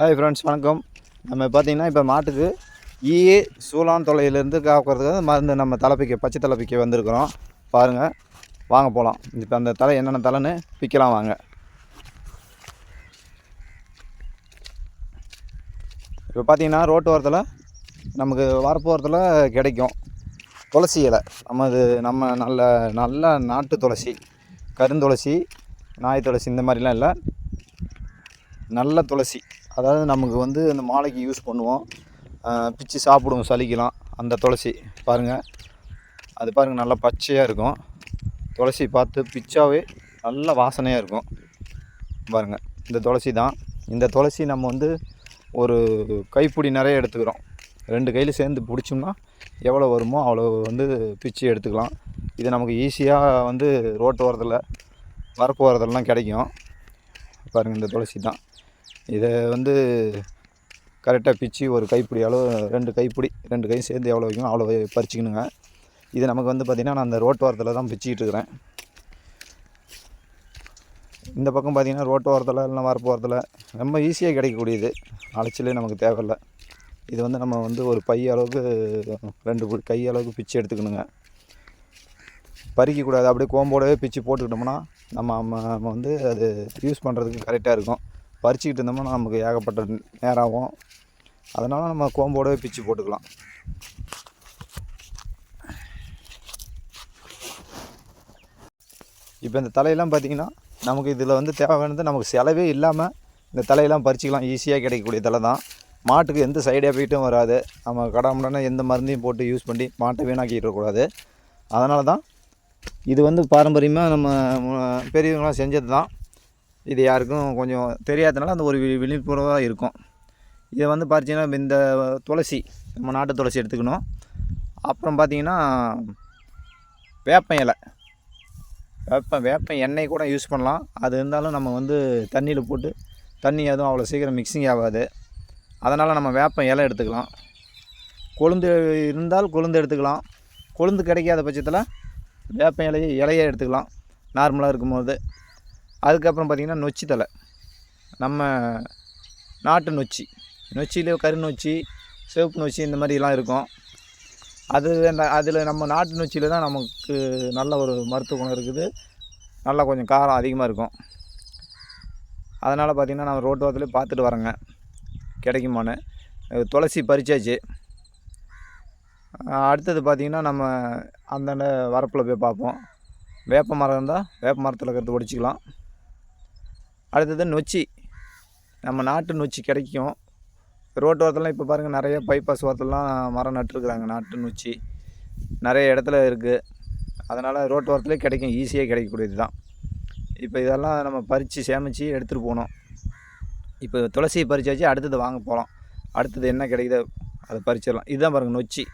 Hi friends வணக்கம். நம்ம பார்த்தீங்கன்னா இப்போ மாட்டுக்கு ஈயே சூளான் தொலையிலேருந்து காக்கிறதுக்காக மருந்து நம்ம தலைப்பிக்க பச்சை தலைப்பிக்க வந்திருக்கிறோம். பாருங்கள் வாங்க போகலாம் இப்போ அந்த தலை என்னென்ன தலைன்னு பிக்கலாம் வாங்க. இப்போ பார்த்தீங்கன்னா ரோட்டு ஓரத்தில் நமக்கு வரப்போகிறதுல கிடைக்கும். துளசி இலை. நம்ம நம்ம நல்ல நல்ல நாட்டு துளசி கருந்துளசி நாய் துளசி இந்த மாதிரிலாம் இல்லை. நல்ல துளசி. அதாவது நமக்கு வந்து அந்த மாலைக்கு யூஸ் பண்ணுவோம். பிச்சு சாப்பிடுவோம் சளிக்கலாம் அந்த துளசி பாருங்கள் அது பாருங்கள் நல்லா பச்சையாக இருக்கும். துளசி பார்த்து பிச்சாவே நல்ல வாசனையாக இருக்கும். பாருங்கள் இந்த துளசி தான். இந்த துளசி நம்ம வந்து ஒரு கைப்பிடி நிறைய எடுத்துக்கிறோம். ரெண்டு கையில் சேர்ந்து பிடிச்சோம்னா எவ்வளோ வருமோ அவ்வளோ வந்து பிச்சு எடுத்துக்கலாம். இது நமக்கு ஈஸியாக வந்து ரோட்டு ஓரத்தில் வரப்பு ஓரத்துலலாம் கிடைக்கும். பாருங்கள் இந்த துளசி தான். இதை வந்து கரெக்டாக பிச்சு ஒரு கைப்பிடி அளவு ரெண்டு கைப்பிடி ரெண்டு கை சேர்ந்து எவ்வளோ வைக்கணும் அவ்வளோ பறிச்சிக்கணுங்க. இது நமக்கு வந்து பார்த்திங்கன்னா நான் அந்த ரோட்டு ஓரத்தில் தான் பிச்சுக்கிட்டு இருக்கிறேன். இந்த பக்கம் பார்த்திங்கன்னா ரோட்டு ஓரத்தில் இல்லைனா வரப்பு ஓரத்தில் ரொம்ப ஈஸியாக கிடைக்கக்கூடியது. அலைச்சலே நமக்கு தேவையில்லை. இது வந்து நம்ம வந்து ஒரு பை அளவுக்கு ரெண்டு கை அளவுக்கு பிச்சு எடுத்துக்கணுங்க. பறிக்கக்கூடாது. அப்படியே கோம்போடவே பிச்சு போட்டுக்கிட்டோம்னா நம்ம நம்ம வந்து அது யூஸ் பண்ணுறதுக்கு கரெக்டாக இருக்கும். பறிச்சுக்கிட்டு இருந்தோம்னா நமக்கு ஏகப்பட்ட நேரம் ஆகும் அதனால் நம்ம கோம்போடவே பிச்சு போட்டுக்கலாம். இப்போ இந்த தலையெல்லாம் பார்த்திங்கன்னா நமக்கு இதில் வந்து தேவையானது நமக்கு செலவே இல்லாமல் இந்த தலையெல்லாம் பறிச்சிக்கலாம். ஈஸியாக கிடைக்கக்கூடிய தலை தான். மாட்டுக்கு எந்த சைடு எஃபெக்ட்டும் வராது. நம்ம கடாமடான எந்த மருந்தையும் போட்டு யூஸ் பண்ணி மாட்டை வீணாக்கிடக்கூடாது அதனால தான் இது வந்து பாரம்பரியமாக நம்ம பெரியவங்களாம் செஞ்சது தான் இது யாருக்கும் கொஞ்சம் தெரியாதனால அந்த ஒரு வி- விழிப்புணர்வாக இருக்கும். இதை வந்து பார்த்தீங்கன்னா இந்த துளசி நம்ம நாட்டு துளசி எடுத்துக்கணும். அப்புறம் பார்த்தீங்கன்னா வேப்ப இலை. வேப்ப வேப்ப எண்ணெய் கூட யூஸ் பண்ணலாம். அது இருந்தாலும் நம்ம வந்து தண்ணியில் போட்டு தண்ணி எதுவும் அவ்வளோ சீக்கிரம் மிக்சிங் ஆகாது. அதனால் நம்ம வேப்ப இலை எடுத்துக்கலாம். கொழுந்து இருந்தால் கொழுந்து எடுத்துக்கலாம். கொழுந்து கிடைக்காத பட்சத்தில் வேப்ப இலையை இலையை எடுத்துக்கலாம். நார்மலாக இருக்கும்போது. அதுக்கப்புறம் பார்த்திங்கன்னா நொச்சி தலை நம்ம நாட்டு நொச்சி. நொச்சியிலே கரு நொச்சி சிவப்பு நொச்சி இந்த மாதிரிலாம் இருக்கும். அது அதில் நம்ம நாட்டு நொச்சியில் தான் நமக்கு நல்ல ஒரு மருத்துவ குணம் இருக்குது. நல்லா கொஞ்சம் காரம் அதிகமாக இருக்கும். அதனால் பார்த்திங்கன்னா நான் ரோட்டு வாரத்துலேயே பார்த்துட்டு வரேங்க. கிடைக்குமான்னு. துளசி பறிச்சாச்சு. அடுத்தது பார்த்திங்கன்னா நம்ம அந்தாண்ட வரப்பில் போய் பார்ப்போம். வேப்ப மரம் இருந்தால் வேப்ப மரத்தில் இருக்கிறது ஒடிச்சிக்கலாம். அடுத்தது நொச்சி. நம்ம நாட்டு நொச்சி கிடைக்கும். ரோட்டு ஓரத்துலாம் இப்போ பாருங்கள் நிறைய பைபாஸ் ஓரத்துலலாம் மரம் நட்டுருக்குறாங்க நாட்டு நொச்சி. நிறைய இடத்துல இருக்குது அதனால் ரோட்டு ஓரத்துலேயே கிடைக்கும் ஈஸியாக கிடைக்கக்கூடியது தான். இப்போ இதெல்லாம் நம்ம பறித்து சேமித்து எடுத்துகிட்டு போகணும். இப்போ துளசியை பறிச்சாச்சு அடுத்தது வாங்க போகலாம் அடுத்தது என்ன கிடைக்குதோ அதை பறிச்சிடலாம். இதுதான் பாருங்கள் நொச்சி.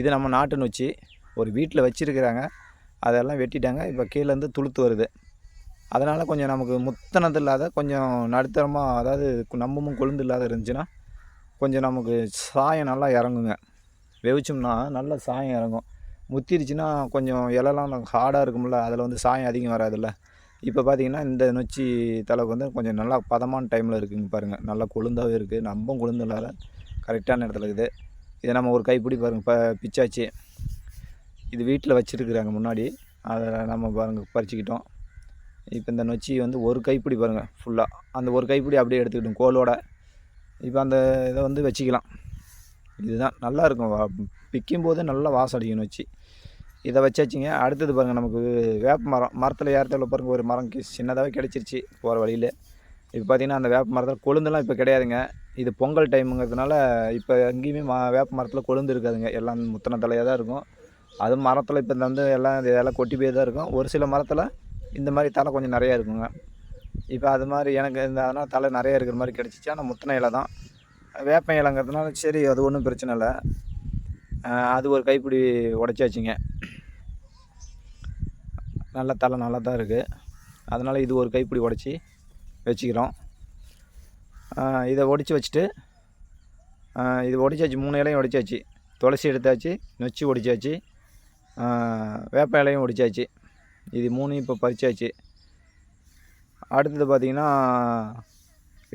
இது நம்ம நாட்டு நொச்சி. ஒரு வீட்டில் வச்சுருக்கிறாங்க. அதெல்லாம் வெட்டிட்டாங்க. இப்போ கீழேருந்து துளுத்து வருது. அதனால் கொஞ்சம் நமக்கு முத்தனது இல்லாத கொஞ்சம் நடுத்தரமாக அதாவது நம்பமும் கொழுந்து இல்லாத இருந்துச்சுன்னா கொஞ்சம் நமக்கு சாயம் நல்லா இறங்குங்க. வெவிச்சோம்னா நல்ல சாயம் இறங்கும். முத்திருச்சுன்னா கொஞ்சம் இலலாம் ஹார்டாக இருக்கும்ல அதில் வந்து சாயம் அதிகம் வராதுல்ல. இப்போ பார்த்தீங்கன்னா இந்த நொச்சி தலைக்கு வந்து கொஞ்சம் நல்லா பதமான டைமில் இருக்குங்க பாருங்கள் நல்லா கொழுந்தாகவே இருக்குது நம்பம் கொழுந்து இல்லாத கரெக்டான இடத்துல இருக்குது. இதை நம்ம ஒரு கைப்பிடி பாருங்கள் இப்போ பிச்சாச்சு. இது வீட்டில் வச்சுருக்குறாங்க முன்னாடி. அதை நம்ம பாருங்கள் பறிச்சுக்கிட்டோம். இப்போ இந்த நொச்சி வந்து ஒரு கைப்பிடி பாருங்கள் ஃபுல்லாக அந்த ஒரு கைப்பிடி அப்படியே எடுத்துக்கிட்டோம் கோலோட. இப்போ அந்த இதை வந்து வச்சுக்கலாம். இதுதான் நல்லா இருக்கும். வா- பிக்கும் போது நல்லா வாசம் நொச்சி. இதை வச்சாச்சுங்க அடுத்தது பாருங்கள் நமக்கு வேப்ப மரம். மரத்தில் ஏறத்தில் பாருங்கள் ஒரு மரம் சின்னதாகவே கிடச்சிருச்சு போகிற வழியில். இப்போ பார்த்தீங்கன்னா அந்த வேப்ப மரத்தில் கொழுந்தெல்லாம் இப்போ கிடையாதுங்க. இது பொங்கல் டைமுங்கிறதுனால இப்போ எங்கேயுமே மா வேப்ப மரத்தில் கொழுந்து இருக்காதுங்க. எல்லாம் முத்தின தலையாக தான் இருக்கும். அது மரத்தில் இப்போ வந்து எல்லாம் இதெல்லாம் கொட்டி போய் தான் இருக்கும். ஒரு சில மரத்தில் இந்த மாதிரி தலை கொஞ்சம் நிறையா இருக்குங்க. இப்போ அது மாதிரி எனக்கு இந்த அதனால் தலை நிறையா இருக்கிற மாதிரி கிடச்சிச்சு ஆனால் முத்தின இலை தான். வேப்ப இலைங்கிறதுனால சரி அது ஒன்றும் பிரச்சனை இல்லை. அது ஒரு கைப்பிடி உடச்சாச்சுங்க. நல்ல தலை நல்லா தான் இருக்குது அதனால் இது ஒரு கைப்பிடி உடச்சி வச்சுக்கிறோம். இதை ஒடிச்சு வச்சுட்டு இது ஒடிச்சாச்சு மூணு இலையும் ஒடிச்சாச்சு. துளசி எடுத்தாச்சு நொச்சி ஒடிச்சாச்சு. வேப்ப இலையும் ஒடிச்சாச்சு. இது மூணும் இப்போ பறிச்சாச்சு. அடுத்தது பார்த்திங்கன்னா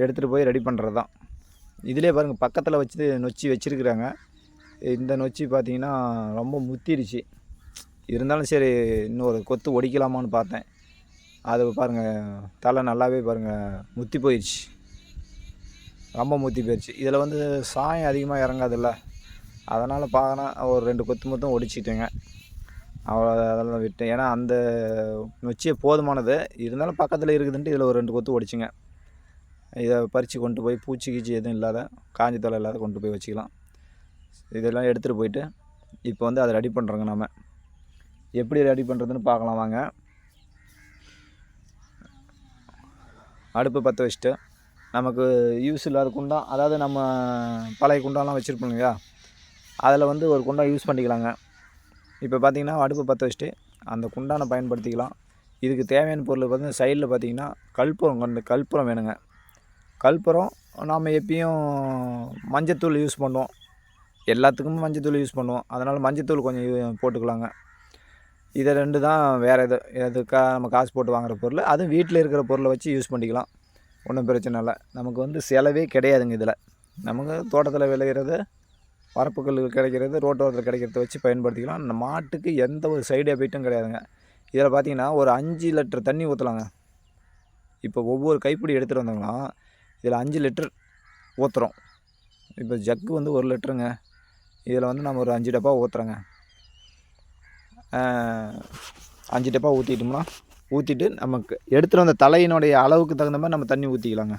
எடுத்துகிட்டு போய் ரெடி பண்ணுறது தான் இதிலே பாருங்கள் பக்கத்தில் வச்சு நொச்சி வச்சுருக்குறாங்க. இந்த நொச்சி பார்த்திங்கன்னா ரொம்ப முத்திருச்சு இருந்தாலும் சரி இன்னொரு கொத்து ஒடிக்கலாமான்னு பார்த்தேன். அது பாருங்கள் தலை நல்லாவே பாருங்கள் முத்தி போயிடுச்சு ரொம்ப முத்தி போயிடுச்சு இதில் வந்து சாயம் அதிகமாக இறங்காதில்ல. அதனால் பார்க்கணும் ஒரு ரெண்டு கொத்து மொத்தம் ஒடிச்சிட்டேங்க. அவ்வளோ அதெல்லாம் விட்டேன். ஏன்னா அந்த நொச்சியை போதுமானது. இருந்தாலும் பக்கத்தில் இருக்குதுன்ட்டு இதில் ஒரு ரெண்டு கொத்து ஒடிச்சுங்க. இதை பறித்து கொண்டு போய் பூச்சி கீச்சி எதுவும் இல்லாத காஞ்சி தொலை இல்லாத கொண்டு போய் வச்சுக்கலாம். இதெல்லாம் எடுத்துகிட்டு போயிட்டு இப்போ வந்து அதை ரெடி பண்ணுறோங்க நம்ம எப்படி ரெடி பண்ணுறதுன்னு பார்க்கலாம் வாங்க. அடுப்பு பற்ற வச்சுட்டு நமக்கு யூஸ் இல்லாத குண்டான் அதாவது நம்ம பழைய குண்டான்லாம் வச்சுருப்போம் இல்லையா? அதில் வந்து ஒரு குண்டான் யூஸ் பண்ணிக்கலாங்க. இப்போ பார்த்தீங்கன்னா அடுப்பு பற்ற வச்சுட்டு அந்த குண்டானை பயன்படுத்திக்கலாம். இதுக்கு தேவையான பொருள் பார்த்தீங்கன்னா சைடில் பார்த்தீங்கன்னா கற்பூரம் கொண்டு கற்பூரம் வேணுங்க. கற்பூரம் நாம் எப்பயும் மஞ்சத்தூள் யூஸ் பண்ணுவோம். எல்லாத்துக்கும் மஞ்சத்தூள் யூஸ் பண்ணுவோம். அதனால் மஞ்சத்தூள் கொஞ்சம் யூ- போட்டுக்கலாங்க. இதை ரெண்டு தான் வேறு எது எதுக்காக நம்ம காசு போட்டு வாங்குகிற பொருள். அதுவும் வீட்டில் இருக்கிற பொருளை வச்சு யூஸ் பண்ணிக்கலாம். ஒன்றும் பிரச்சனை இல்லை. நமக்கு வந்து செலவே கிடையாதுங்க இதில். நமக்கு தோட்டத்தில் விளையிறது வரப்புகள் கிடைக்கிறது ரோட்டோரத்தில் கிடைக்கிறத வச்சு பயன்படுத்திக்கலாம். அந்த மாட்டுக்கு எந்த ஒரு சைடு எஃபெக்ட்டும் கிடையாதுங்க. இதில் பார்த்தீங்கன்னா ஒரு அஞ்சு லிட்டர் தண்ணி ஊற்றலாங்க இப்போ ஒவ்வொரு கைப்பிடி எடுத்துகிட்டு வந்தோம்னா இதில் அஞ்சு லிட்டர் ஊற்றுறோம் இப்போ ஜக்கு வந்து ஒரு லிட்டருங்க. இதில் வந்து நம்ம ஒரு அஞ்சு டப்பா ஊற்றுறோங்க அஞ்சு டப்பா ஊற்றிட்டோம்னா ஊற்றிட்டு நமக்கு எடுத்துகிட்டு வந்த தலையினுடைய அளவுக்கு தகுந்த மாதிரி நம்ம தண்ணி ஊற்றிக்கலாங்க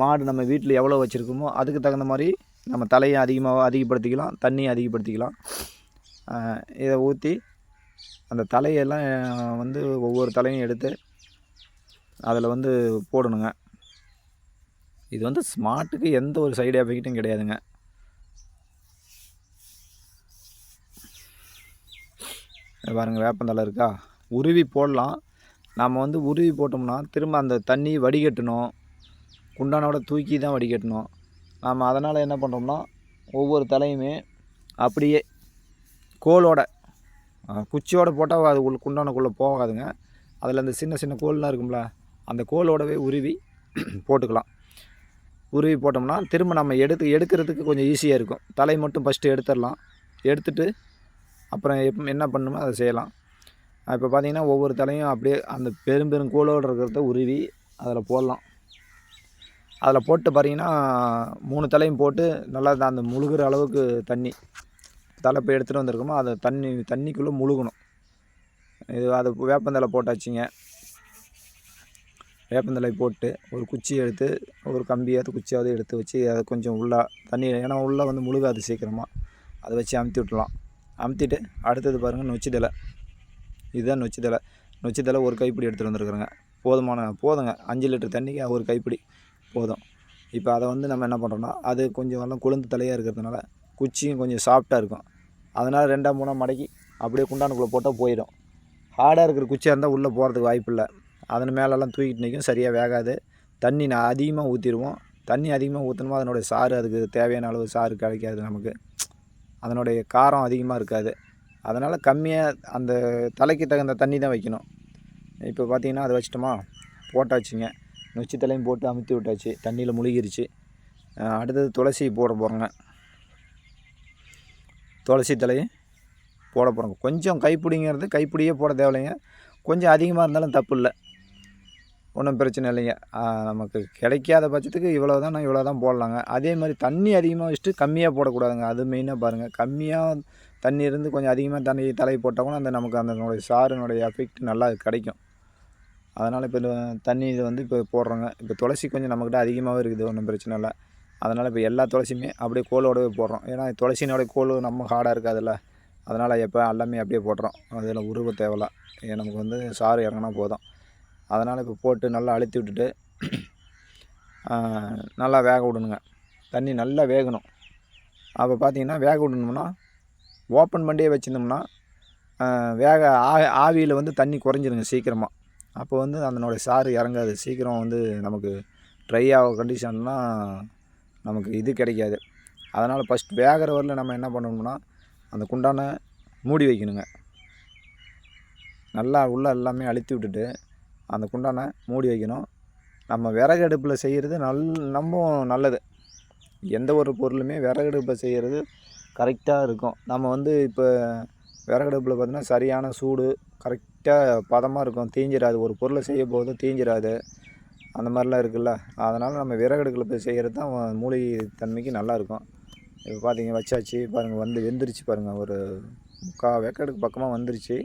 மாடு நம்ம வீட்டில் எவ்வளோ வச்சுருக்கோமோ அதுக்கு தகுந்த மாதிரி நம்ம தலையை அதிகமாக அதிகப்படுத்திக்கலாம் தண்ணியை அதிகப்படுத்திக்கலாம். இதை ஊற்றி அந்த தலையெல்லாம் வந்து ஒவ்வொரு தலையும் எடுத்து அதில் வந்து போடணுங்க. இது வந்து ஸ்மார்ட்டுக்கு எந்த ஒரு சைடு எஃபெக்ட்டும் கிடையாதுங்க. பாருங்கள் பாருங்க வேப்பந்தலை இருக்கா? உருவி போடலாம். நம்ம வந்து உருவி போட்டோம்னா திரும்ப அந்த தண்ணி வடிகட்டணும். குண்டானோட தூக்கி தான் வடிகட்டணும். நாம் அதனால் என்ன பண்ணுறோம்னா ஒவ்வொரு தலையுமே அப்படியே கோலோட குச்சியோடு குச்சியோட போட்டால் அது உள்ள குண்டானக்குள்ளே போகாதுங்க. அதில் அந்த சின்ன சின்ன கோல்லாம் இருக்கும்ல அந்த கோலோடவே உருவி போட்டுக்கலாம். உருவி போட்டோம்னா திரும்ப நம்ம எடுத்து எடுக்கிறதுக்கு கொஞ்சம் ஈஸியாக இருக்கும். தலை மட்டும் ஃபஸ்ட்டு எடுத்துடலாம். எடுத்துட்டு அப்புறம் எப் என்ன பண்ணணுமோ அதை செய்யலாம். இப்போ பார்த்திங்கன்னா ஒவ்வொரு தலையும் அப்படியே அந்த பெரும் பெரும் கோலோடு இருக்கிறத உருவி அதில் போடலாம். அதில் போட்டு பார்த்தீங்கன்னா மூணு தலையும் போட்டு நல்லா அந்த- முழுகிற அளவுக்கு தண்ணி தலை இப்போ எடுத்துகிட்டு வந்திருக்கோமோ அதை தண்ணி தண்ணிக்குள்ளே முழுகணும். இது அது வேப்பந்தலை போட்டாச்சுங்க வேப்பந்தலை போட்டு ஒரு குச்சி எடுத்து ஒரு கம்பியாவது குச்சியாவது எடுத்து வச்சு அதை கொஞ்சம் உள்ளே தண்ணி ஏன்னா உள்ளே வந்து முழுகாது சீக்கிரமாக அதை வச்சு அமுத்தி விட்டுலாம் அமுத்திட்டு அடுத்தது பாருங்கள் நொச்சி தலை இதுதான் நொச்சி தலை நொச்சி தலை ஒரு கைப்பிடி எடுத்துகிட்டு வந்துருக்குறேங்க. போதுமான போதுங்க. அஞ்சு லிட்டர் தண்ணிக்கு ஒரு கைப்பிடி. போதும். இப்போ அதை வந்து நம்ம என்ன பண்ணுறோம்னா அது கொஞ்சம் எல்லாம் கொழுந்து தலையாக இருக்கிறதுனால குச்சியும் கொஞ்சம் சாஃப்டாக இருக்கும். அதனால் ரெண்டாம் மூணாக மடக்கி அப்படியே குண்டானுக்குள்ளே போட்டால் போயிடும். ஹார்டாக இருக்கிற குச்சியாக இருந்தால் உள்ளே போகிறதுக்கு வாய்ப்பு இல்லை. அதன் மேலெல்லாம் தூக்கிட்டு நிற்கும் சரியாக வேகாது. தண்ணி நான் அதிகமாக ஊற்றிடுவோம் தண்ணி அதிகமாக ஊற்றணுமோ அதனுடைய சாறு அதுக்கு தேவையான அளவு சாறு கிடைக்காது நமக்கு. அதனுடைய காரம் அதிகமாக இருக்காது. அதனால் கம்மியாக அந்த தலைக்கு தகுந்த தண்ணி தான் வைக்கணும். இப்போ பார்த்தீங்கன்னா அதை வச்சிட்டோமா? போட்டாச்சுங்க. நொச்சி தலையும் போட்டு அமுத்தி விட்டாச்சு. தண்ணியில் முழுகிருச்சு. அடுத்தது துளசி போட போகிறோங்க துளசி தலையும் போட போகிறோங்க கொஞ்சம் கைப்பிடிங்கிறது கைப்பிடியே போட தேவையில்லைங்க. கொஞ்சம் அதிகமாக இருந்தாலும் தப்பு இல்லை. ஒன்றும் பிரச்சனை இல்லைங்க. நமக்கு கிடைக்காத பட்சத்துக்கு இவ்வளோ தான் நான் இவ்வளோ தான் போடலாங்க. அதே மாதிரி தண்ணி அதிகமாக வச்சுட்டு கம்மியாக போடக்கூடாதுங்க. அது மெயினாக பாருங்கள் கம்மியாக தண்ணி இருந்து கொஞ்சம் அதிகமாக தண்ணி தலை போட்டால் கூட அந்த நமக்கு அதனுடைய சாருனுடைய எஃபெக்ட் நல்லா கிடைக்கும். அதனால் இப்போ தண்ணி இது வந்து இப்போ போடுறோங்க. இப்போ துளசி கொஞ்சம் நம்மக்கிட்ட அதிகமாகவே இருக்குது ஒன்றும் பிரச்சனை இல்லை. அதனால் இப்போ எல்லா துளசியுமே அப்படியே கோலோடவே போடுறோம். ஏன்னா துளசியினுடைய கோல் நம்ம ஹார்டாக இருக்காதுல்ல. அதனால் எப்போ எல்லாமே அப்படியே போடுறோம் அதில் உருவ தேவையில்ல. ஏன் நமக்கு வந்து சாறு இறங்கினா போதும். அதனால் இப்போ போட்டு நல்லா அழுத்தி விட்டுட்டு நல்லா வேக விடணுங்க. தண்ணி நல்லா வேகணும். அப்போ பார்த்தீங்கன்னா வேக விடணும்னா ஓப்பன் பண்ணியே வச்சுருந்தோம்னா வேக ஆ ஆவியில் வந்து தண்ணி குறைஞ்சிருங்க சீக்கிரமாக அப்போ வந்து அதனுடைய சாறு இறங்காது. சீக்கிரம் வந்து நமக்கு ட்ரை ஆக கண்டிஷன்னா நமக்கு இது கிடைக்காது. அதனால் ஃபஸ்ட் வேகிற வரல நம்ம என்ன பண்ணணும்னா அந்த குண்டான மூடி வைக்கணுங்க. நல்லா உள்ளே எல்லாமே அழுத்தி விட்டுட்டு அந்த குண்டானை மூடி வைக்கணும். நம்ம விறகு அடுப்பில் செய்கிறது நல் ரொம்ப நல்லது. எந்த ஒரு பொருளுமே விறகு அடுப்பில் செய்கிறது கரெக்டாக இருக்கும். நம்ம வந்து இப்போ விறகடுப்பில் பார்த்தீங்கன்னா சரியான சூடு கரெக்டாக பதமாக இருக்கும் தீஞ்சிடாது ஒரு பொருளை செய்யும் போது தீஞ்சிடாது அந்த மாதிரிலாம் இருக்குல்ல. அதனால் நம்ம விறகடுக்கில் போய் செய்கிறது தான் மூலிகை தன்மைக்கு நல்லாயிருக்கும். இப்போ பார்த்தீங்க வச்சாச்சு. பாருங்கள் வந்து வெந்துருச்சு பாருங்கள் ஒரு முக்கால் வெக்கடுக்கு பக்கமாக வந்துருச்சு.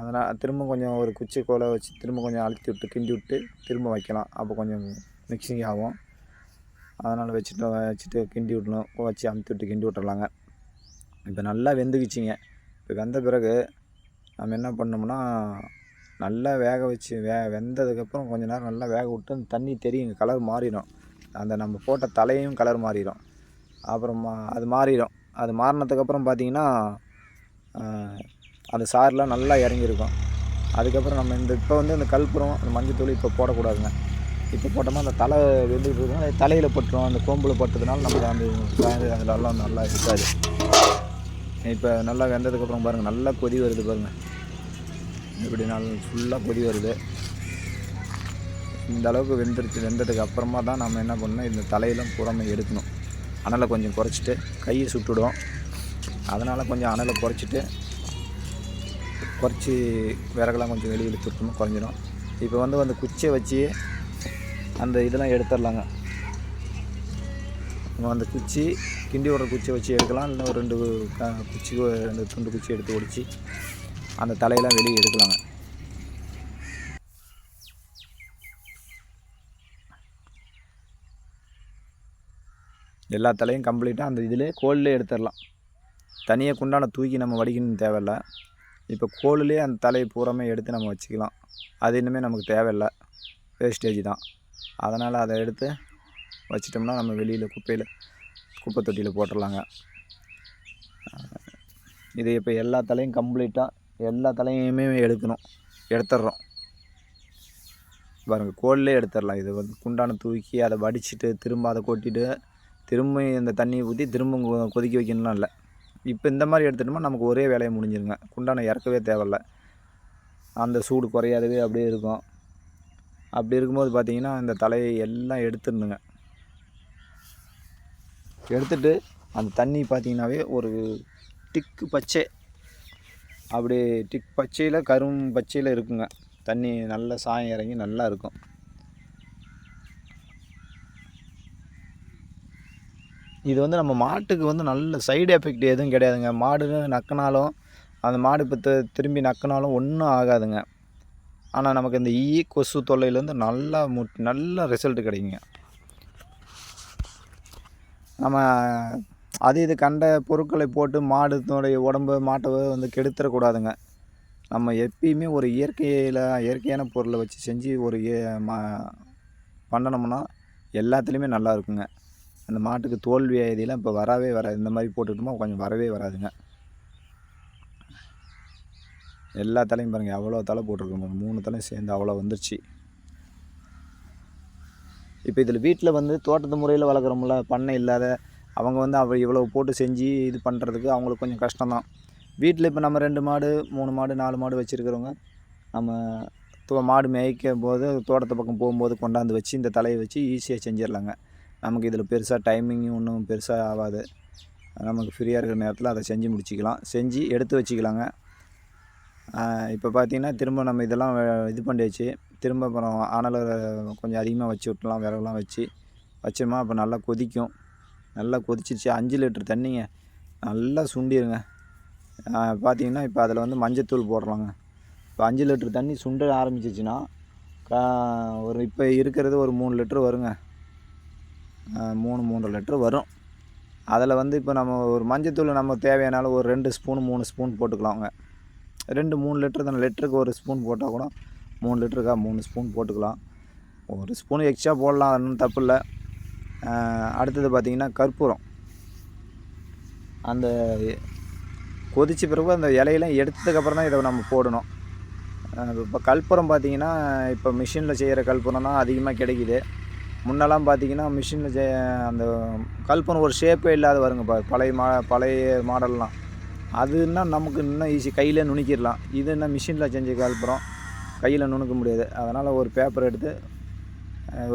அதனால் திரும்ப கொஞ்சம் ஒரு குச்சி கோலை வச்சு திரும்ப கொஞ்சம் அழுத்தி விட்டு கிண்டி விட்டு திரும்ப வைக்கலாம். அப்போ கொஞ்சம் மிக்சிங் ஆகும். அதனால் வச்சுட்டு வச்சுட்டு கிண்டி விடணும். வச்சு அமுத்தி விட்டு கிண்டி விட்டுறலாங்க இப்போ நல்லா வெந்துக்குச்சிங்க இப்போ வெந்த பிறகு நம்ம என்ன பண்ணோம்னா நல்லா வேக வச்சு வே வெந்ததுக்கப்புறம் கொஞ்சம் நேரம் நல்லா வேக விட்டு அந்த தண்ணி தெரியும் கலர் மாறிடும் அந்த நம்ம போட்ட தலையும் கலர் மாறிடும் அப்புறமா அது மாறிடும் அது மாறினதுக்கப்புறம் பார்த்திங்கன்னா அந்த சாறுலாம் நல்லா இறங்கியிருக்கும் அதுக்கப்புறம் நம்ம இந்த இப்போ வந்து இந்த கல்புரம் அந்த மஞ்சத்தூள் இப்போ போடக்கூடாதுங்க இப்போ போட்டோம்னா அந்த தலை வெந்துட்டு இருக்கோம் அது தலையில் பட்டுரும் அந்த கோம்பில் பட்டதுனால நமக்கு அந்த அதில் அதிலெல்லாம் நல்லா இருக்காது இப்போ நல்லா வெந்ததுக்கப்புறம் பாருங்கள் நல்லா கொதி வருது பாருங்கள் இப்படி நாள் ஃபுல்லாக கொதி வருது. இந்த அளவுக்கு வெந்துருச்சு வெந்ததுக்கு அப்புறமா தான் நம்ம என்ன பண்ணணும் இந்த தலையெல்லாம் புறமை எடுக்கணும். அனலை கொஞ்சம் குறைச்சிட்டு கையை சுட்டுடும் அதனால் கொஞ்சம் அனலை குறைச்சிட்டு குறைச்சி விறகெல்லாம் கொஞ்சம் வெளியில் துட்டணும் குறைஞ்சிடும். இப்போ வந்து அந்த குச்சியை வச்சு அந்த இதெல்லாம் எடுத்துடலாங்க. நம்ம அந்த குச்சி கிண்டி விடுற குச்சியை வச்சு எடுக்கலாம். இல்லை ஒரு ரெண்டு குச்சி ரெண்டு துண்டு குச்சி எடுத்து ஒடிச்சு அந்த தலையெல்லாம் வெளியே எடுக்கலாங்க. எல்லா தலையும் கம்ப்ளீட்டாக அந்த இதிலே கோல்லே எடுத்துடலாம். தனியாக குண்டான தூக்கி நம்ம வடிக்கணும்னு தேவையில்ல. இப்போ கோளிலே அந்த தலையை பூராமே எடுத்து நம்ம வச்சுக்கலாம். அது இன்னுமே நமக்கு தேவையில்லை. வேஸ்டேஜ் தான். அதனால் அதை எடுத்து வச்சிட்டோம்னா நம்ம வெளியில் குப்பையில் குப்பை தொட்டியில் போட்டுடலாங்க. இது இப்போ எல்லா தலையும் கம்ப்ளீட்டாக எல்லா தலையுமே எடுக்கணும் எடுத்துடுறோம். பாருங்கள் கோல்லே எடுத்துடலாம். இது வந்து குண்டான தூக்கி அதை வடிச்சிட்டு திரும்ப அதை கொட்டிட்டு திரும்ப இந்த தண்ணியை ஊற்றி திரும்ப கொ- கொதிக்க வைக்கணும்லாம் இல்லை. இப்போ இந்த மாதிரி எடுத்துட்டோம்னா நமக்கு ஒரே வேலையை முடிஞ்சிருங்க. குண்டான இறக்கவே தேவையில்ல. அந்த சூடு குறையாதவே அப்படியே இருக்கும். அப்படி இருக்கும்போது பார்த்தீங்கன்னா இந்த தலையை எல்லாம் எடுத்துடணுங்க. எடுத்துட்டு அந்த தண்ணி பார்த்தீங்கன்னாவே ஒரு டிக்கு பச்சை. அப்படி டிக் பச்சையில் கரும் பச்சையில் இருக்குங்க. தண்ணி நல்லா சாயம் இறங்கி நல்லா இருக்கும். இது வந்து நம்ம மாட்டுக்கு வந்து நல்ல சைடு எஃபெக்ட் எதுவும் கிடையாதுங்க. மாடு நக்கினாலும் அந்த மாடு இப்போ திரும்பி நக்கினாலும் ஒன்றும் ஆகாதுங்க. ஆனால் நமக்கு இந்த ஈ கொசு தொல்லையிலேருந்து நல்லா மு நல்ல ரிசல்ட் கிடைக்குங்க. நம்ம அது இது கண்ட பொருட்களை போட்டு மாடுனுடைய உடம்பு மாட்டை வந்து கெடுத்துடக்கூடாதுங்க நம்ம எப்பயுமே ஒரு இயற்கையில் இயற்கையான பொருளை வச்சு செஞ்சு ஒரு ஏ- மா பண்ணினோம்னா எல்லாத்துலேயுமே நல்லா இருக்குங்க. அந்த மாட்டுக்கு தோல்வி வியாதியெல்லாம் இப்போ வரவே வராது. இந்த மாதிரி போட்டுக்கிட்டோமா கொஞ்சம் வரவே வராதுங்க. எல்லா தலையும் பாருங்கள் எவ்வளோ தலை போட்டிருக்கோம். மூணு தலையும் சேர்ந்து அவ்வளோ வந்துருச்சு. இப்போ இதில் வீட்டில் வந்து தோட்டத்து முறையில் வளர்க்குறோம்ல பண்ணை இல்லாத அவங்க வந்து அவ இவ்வளோ போட்டு செஞ்சு இது பண்ணுறதுக்கு அவங்களுக்கு கொஞ்சம் கஷ்டம்தான் வீட்டில் இப்போ நம்ம ரெண்டு மாடு மூணு மாடு நாலு மாடு வச்சுருக்கிறவங்க நம்ம தோ மாடு மேய்க்கும் போது தோட்டத்து பக்கம் போகும்போது கொண்டாந்து வச்சு இந்த தலையை வச்சு ஈஸியாக செஞ்சிடலாங்க. நமக்கு இதில் பெருசாக டைமிங்கும் ஒன்றும் பெருசாக ஆகாது. நமக்கு ஃப்ரீயாக இருக்கிற நேரத்தில் அதை செஞ்சு முடிச்சிக்கலாம். செஞ்சு எடுத்து வச்சுக்கலாங்க. இப்போ பார்த்தீங்கன்னா திரும்ப நம்ம இதெல்லாம் வே- இது பண்ணியாச்சு. திரும்ப அப்புறம் அனலை கொஞ்சம் அதிகமாக வச்சு விட்டலாம் விறகுலாம் வச்சு. வச்சோமா அப்போ நல்லா கொதிக்கும். நல்லா கொதிச்சிச்சு அஞ்சு லிட்டர் தண்ணிங்க. நல்லா சுண்டிருங்க. பார்த்தீங்கன்னா இப்போ அதில் வந்து மஞ்சத்தூள் போடுறாங்க இப்போ அஞ்சு லிட்டர் தண்ணி சுண்ட ஆரம்பிச்சிச்சுன்னா கா- ஒரு இப்போ இருக்கிறது ஒரு மூணு லிட்டர் வருங்க. மூணு மூன்றரை லிட்டர் வரும். அதில் வந்து இப்போ நம்ம ஒரு மஞ்சத்தூள் நம்ம தேவையானாலும் ஒரு ரெண்டு ஸ்பூன் மூணு ஸ்பூன் போட்டுக்கலாங்க. ரெண்டு மூணு லிட்டர் தானே. லிட்டருக்கு ஒரு ஸ்பூன் போட்டால் கூட மூணு லிட்டருக்கா மூணு ஸ்பூன் போட்டுக்கலாம். ஒரு ஸ்பூன் எக்ஸ்ட்ரா போடலாம் ஒன்றும் தப்பு இல்லை. அடுத்தது பார்த்திங்கன்னா கற்பூரம். அந்த கொதித்த பிறகு அந்த இலையெல்லாம் எடுத்ததுக்கப்புறம் தான் இதை நம்ம போடணும். இப்போ கற்பூரம் பார்த்தீங்கன்னா இப்போ மிஷினில் செய்கிற கற்பூரம் தான் அதிகமாக கிடைக்கிது. முன்னெல்லாம் பார்த்திங்கன்னா மிஷினில் செய் அந்த கற்பூரம் ஒரு ஷேப்பே இல்லாத வருங்க பழைய மா பழைய மாடல்லாம். அதுன்னா நமக்கு இன்னும் ஈஸி கையில் நுணுக்கிடலாம். இது என்ன மிஷினில் செஞ்ச கற்பூரம் கையில் நுணுக்க முடியாது. அதனால் ஒரு பேப்பர் எடுத்து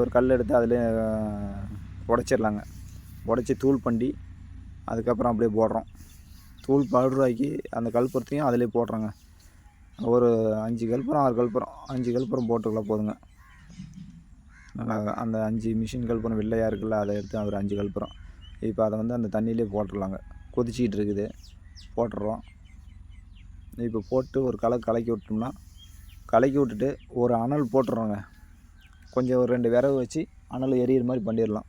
ஒரு கல் எடுத்து அதில் உடச்சிடலாங்க. உடச்சி தூள் பண்ணி அதுக்கப்புறம் அப்படியே போடுறோம். தூள் பவுடராக்கி அந்த கல்புரத்தையும் அதிலே போடுறோங்க. ஒரு அஞ்சு கல்புரம் ஆறு கல்புரம் அஞ்சு கல்புரம் போட்டுக்கலாம் போதுங்க. நல்லா அந்த அஞ்சு மிஷின் கல்புரம் வெள்ளையாக இருக்குல்ல அதை எடுத்து ஒரு அஞ்சு கல்புரம் இப்போ அதை வந்து அந்த தண்ணியிலே போட்டுடலாங்க. கொதிச்சிக்கிட்டு இருக்குது. போட்டுடுறோம் இப்போ போட்டு ஒரு களை கலக்கி விட்டோம்னா கலக்கி விட்டுட்டு ஒரு அனல் போட்டுறோங்க. கொஞ்சம் ஒரு ரெண்டு விறகு வச்சு அனல் எரியிற மாதிரி பண்ணிடலாம்.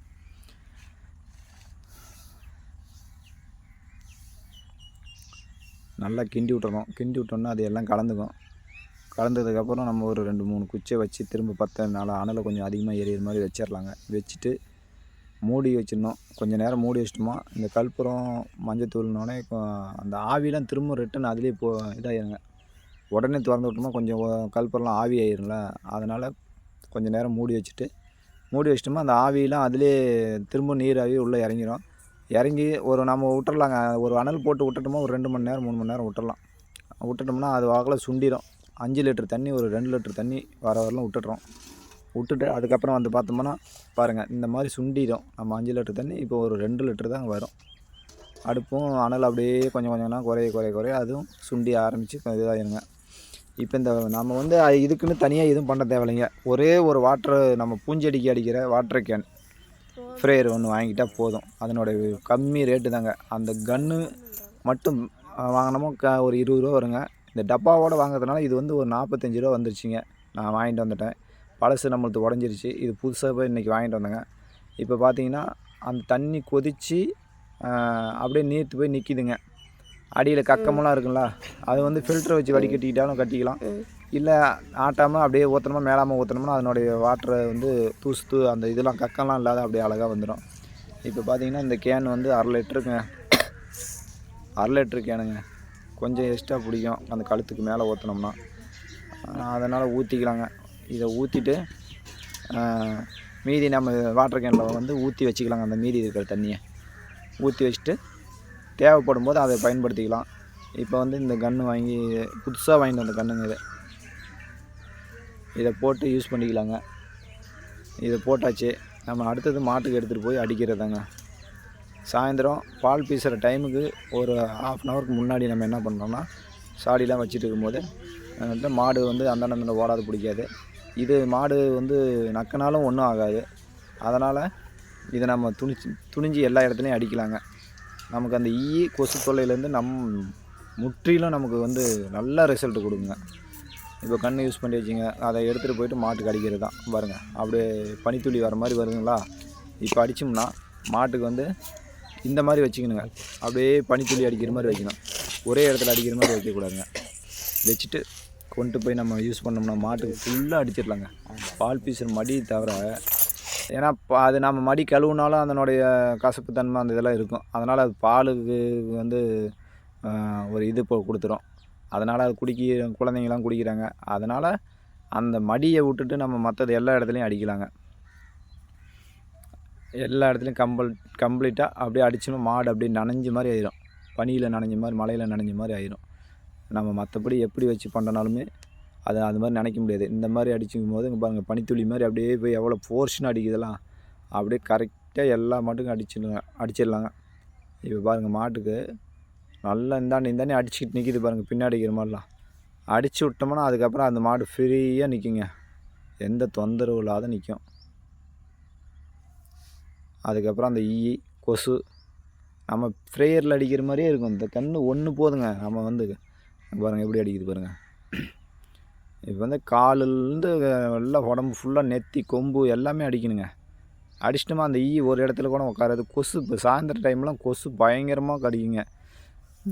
நல்லா கிண்டி விட்டுறோம் கிண்டி விட்டோம்னா அது எல்லாம் கலந்துக்கும். கலந்ததுக்கப்புறம் நம்ம ஒரு ரெண்டு மூணு குச்சியை வச்சு திரும்ப பத்து நாலு அனலை கொஞ்சம் அதிகமாக எரியிற மாதிரி வச்சிடலாங்க. வச்சுட்டு மூடி வச்சிடணும். கொஞ்சம் நேரம் மூடி வச்சிட்டோமா இந்த கற்பூரம் மஞ்சத்தூள்னோடனே அந்த ஆவிலாம் திரும்ப ரிட்டன் அதுலேயே போ இதாகிருங்க உடனே திறந்து விட்டோமா கொஞ்சம் கற்பூரம்லாம் ஆவி ஆயிரும்ல அதனால் கொஞ்சம் நேரம் மூடி வச்சுட்டு மூடி வச்சிட்டோமா அந்த ஆவிலாம் அதிலே திரும்ப நீர் ஆவி உள்ளே இறங்கிரும். இறங்கி ஒரு நம்ம விட்டுறலாங்க ஒரு அனல் போட்டு விட்டுட்டோமா ஒரு ரெண்டு மணி நேரம் மூணு மணி நேரம் விட்டுறலாம். விட்டுட்டோம்னா அது வாக்கில் சுண்டிடும் அஞ்சு லிட்டர் தண்ணி ஒரு ரெண்டு லிட்டர் தண்ணி வர வரலாம் விட்டுட்றோம். விட்டுட்டு அதுக்கப்புறம் வந்து பார்த்தோம்னா பாருங்கள் இந்த மாதிரி சுண்டிடும். நம்ம அஞ்சு லிட்டர் தண்ணி இப்போ ஒரு ரெண்டு லிட்டர் தான் வரும். அடுப்பும் அனல் அப்படியே கொஞ்சம் கொஞ்சம்னா குறைய குறைய குறைய அதுவும் சுண்டி ஆரம்பித்து இதாகிடுங்க இப்போ இந்த நம்ம வந்து இதுக்குன்னு தனியாக எதுவும் பண்ண தேவையில்லைங்க. ஒரே ஒரு வாட்டர் நம்ம பூஞ்செடிக்கு அடிக்கிற வாட்டர் கேன் ஃப்ரேயர் ஒன்று வாங்கிட்டால் போதும். அதனுடைய கம்மி ரேட்டு தாங்க. அந்த கன்று மட்டும் வாங்கினோமோ க ஒரு இருபது ரூபா வருங்க. இந்த டப்பாவோட வாங்குறதுனால இது வந்து ஒரு நாற்பத்தஞ்சு ரூபா வந்துருச்சுங்க. நான் வாங்கிட்டு வந்துட்டேன். பழசு நம்மளுக்கு உடஞ்சிருச்சு. இது புதுசாக போய் இன்றைக்கி வாங்கிட்டு வந்தேங்க. இப்போ பார்த்தீங்கன்னா அந்த தண்ணி கொதித்து அப்படியே நீர்த்து போய் நிற்கிதுங்க அடியில் கக்கமெல்லாம் இருக்குங்களா? அது வந்து ஃபில்டர் வச்சு வடிகட்டிக்கிட்டாலும் கட்டிக்கலாம். இல்லை ஆட்டாமல் அப்படியே ஊற்றணுமா மேலாமல் ஊற்றணும்னா அதனுடைய வாட்டரை வந்து தூசு தூ அந்த இதெல்லாம் கக்கம்லாம் இல்லாத அப்படியே அழகாக வந்துடும் இப்போ பார்த்தீங்கன்னா இந்த கேன் வந்து அரை லிட்டருங்க. அரை லிட்டரு கேனுங்க கொஞ்சம் எக்ஸ்ட்ரா பிடிக்கும். அந்த கழுத்துக்கு மேலே ஊற்றினோம்னா அதனால் ஊற்றிக்கலாங்க இதை ஊற்றிட்டு மீதி நம்ம வாட்டர் கேனில் வந்து ஊற்றி வச்சுக்கலாங்க அந்த மீதி இருக்கிற தண்ணியை. ஊற்றி வச்சுட்டு தேவைப்படும் போது அதை பயன்படுத்திக்கலாம். இப்போ வந்து இந்த கன்று வாங்கி புதுசாக வாங்கிட்டு வந்த கன்றுங்க இது. இதை போட்டு யூஸ் பண்ணிக்கலாங்க. இதை போட்டாச்சு நம்ம அடுத்தது மாட்டுக்கு எடுத்துகிட்டு போய் அடிக்கிறதாங்க. சாயந்தரம் பால் பீசுகிற டைமுக்கு ஒரு ஆஃப் அன் ஹவருக்கு முன்னாடி நம்ம என்ன பண்ணுறோம்னா சாடிலாம் வச்சுட்டு இருக்கும்போது மாடு வந்து அந்தாண்ட அந்தாண்ட ஓடாது பிடிக்காது. இது மாடு வந்து நக்கினாலும் ஒன்றும் ஆகாது. அதனால் இதை நம்ம துணிச்சு துணிஞ்சு எல்லா இடத்துலையும் அடிக்கலாங்க. நமக்கு அந்த ஈ கொசு தொல்லையிலேருந்து நம் முற்றிலும் நமக்கு வந்து நல்ல ரிசல்ட் கொடுக்குங்க இப்போ கண் யூஸ் பண்ணி வச்சிங்க. அதை எடுத்துகிட்டு போயிட்டு மாட்டுக்கு அடிக்கிறது தான் பாருங்கள் அப்படியே பனித்துளி வர மாதிரி வருதுங்களா? இப்போ அடித்தோம்னா மாட்டுக்கு வந்து இந்த மாதிரி வச்சுக்கணுங்க. அப்படியே பனித்துளி அடிக்கிற மாதிரி வைக்கணும். ஒரே இடத்துல அடிக்கிற மாதிரி வைக்கக்கூடாதுங்க. வச்சுட்டு கொண்டு போய் நம்ம யூஸ் பண்ணோம்னா மாட்டுக்கு ஃபுல்லாக அடிச்சிடலாங்க. பால் பீசுற மடி தவிர ஏன்னா பா- அது நம்ம மடி கழுவுனாலும் அதனுடைய கசப்பு தன்மை அந்த இதெல்லாம் இருக்கும். அதனால் அது பாலுக்கு வந்து ஒரு இது இப்போ கொடுத்துரும். அதனால் அது குடிக்க குழந்தைங்களாம் குடிக்கிறாங்க. அதனால் அந்த மடியை விட்டுட்டு நம்ம மற்றது எல்லா இடத்துலையும் அடிக்கலாங்க. எல்லா இடத்துலையும் கம்பல் கம்ப்ளீட்டாக அப்படியே அடிச்சோம்னா மாடு அப்படியே நனைஞ்ச மாதிரி ஆயிரும். பனியில் நனைஞ்ச மாதிரி மழையில் நனைஞ்ச மாதிரி ஆயிரும். நம்ம மற்றபடி எப்படி வச்சு பண்ணனாலுமே அது அது மாதிரி நினைக்க முடியாது. இந்த மாதிரி அடிச்சுக்கும் போது இங்கே பாருங்கள் பனித்துளி மாதிரி அப்படியே போய் எவ்வளோ ஃபோர்ஸ்னு அடிக்குதெல்லாம் அப்படியே கரெக்டாக எல்லா மாட்டுக்கும் அடிச்சிடுங்க அடிச்சிடலாங்க. இப்போ பாருங்கள் மாட்டுக்கு நல்லா இந்தாண்டி இந்தாண்டி அடிச்சுக்கிட்டு நிற்கிது பாருங்கள் பின்னாடி மாதிரிலாம் அடித்து விட்டோம்னா அதுக்கப்புறம் அந்த மாடு ஃப்ரீயாக நிற்குங்க எந்த தொந்தரவும் இல்லாத நிற்கும் அதுக்கப்புறம் அந்த ஈ கொசு நம்ம ஃப்ரேயரில் அடிக்கிற மாதிரியே இருக்கும். இந்த கன்று ஒன்று போதுங்க நம்ம வந்து பாருங்கள் எப்படி அடிக்குது பாருங்கள் இப்போ வந்து காலிலேருந்து எல்லாம் உடம்பு ஃபுல்லாக நெத்தி கொம்பு எல்லாமே அடிக்கணுங்க. அடிச்சிட்டோமா அந்த ஈ ஒரு இடத்துல கூட உட்காராது கொசு இப்போ சாயந்தர டைம்லாம் கொசு பயங்கரமாக கடிக்குங்க.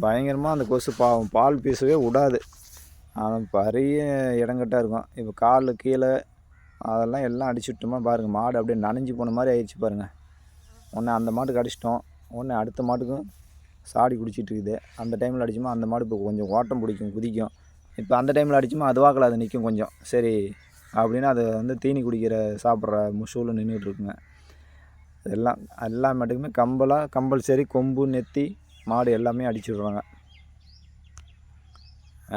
பயங்கரமாக அந்த கொசு பாவம் பால் பீசவே விடாது. ஆனால் பெரிய இடங்கட்டாக இருக்கும். இப்போ கால் கீழே அதெல்லாம் எல்லாம் அடிச்சுட்டோமா பாருங்கள் மாடு அப்படியே நனைஞ்சு போன மாதிரி ஆயிடுச்சு பாருங்கள் ஒன்று அந்த மாட்டுக்கு அடிச்சிட்டோம். ஒன்று அடுத்த மாட்டுக்கும் சாடி குடிச்சிட்டு இருக்குது அந்த டைமில் அடிச்சோமா அந்த மாடு இப்போ கொஞ்சம் ஓட்டம் பிடிக்கும் குதிக்கும். இப்போ அந்த டைமில் அடிச்சோமா அதுவாக்கில் அது நிற்கும் கொஞ்சம். சரி அப்படின்னு அது வந்து தீனி குடிக்கிற சாப்பிட்ற முஷூவில் நின்றுட்டு இருக்குங்க எல்லாம் எல்லா மாட்டுக்குமே கம்பலாக கம்பல்சரி கொம்பு நெத்தி மாடு எல்லாமே அடிச்சு விட்றாங்க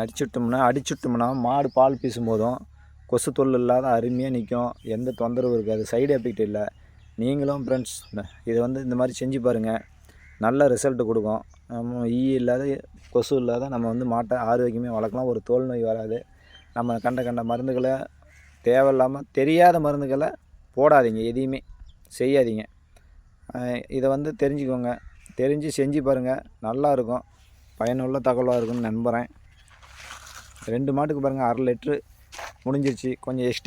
அடிச்சுட்டோம்னா அடிச்சுட்டோம்னா மாடு பால் பீசும் போதும் கொசு தொல்லு இல்லாத அருமையாக நிற்கும் எந்த தொந்தரவும் இருக்காது. சைடு எஃபெக்ட் இல்லை. நீங்களும் ஃப்ரெண்ட்ஸ் இதை வந்து இந்த மாதிரி செஞ்சு பாருங்கள் நல்ல ரிசல்ட் கொடுக்கும். நம்ம ஈ இல்லாத கொசு இல்லாத நம்ம வந்து மாட்டை ஆரோக்கியமாக வளர்க்கலாம். ஒரு தோல் நோய் வராது. நம்ம கண்ட கண்ட மருந்துகளை தேவையில்லாமல் தெரியாத மருந்துகளை போடாதீங்க. எதையுமே செய்யாதீங்க. இதை வந்து தெரிஞ்சுக்கோங்க. தெரிஞ்சு செஞ்சு பாருங்கள் நல்லாயிருக்கும் பயனுள்ள தகவலாக இருக்கும்னு நம்புகிறேன் ரெண்டு மாட்டுக்கு பாருங்கள் அரை லிட்ரு முடிஞ்சிருச்சு. கொஞ்சம் எக்ஸ்ட்ரா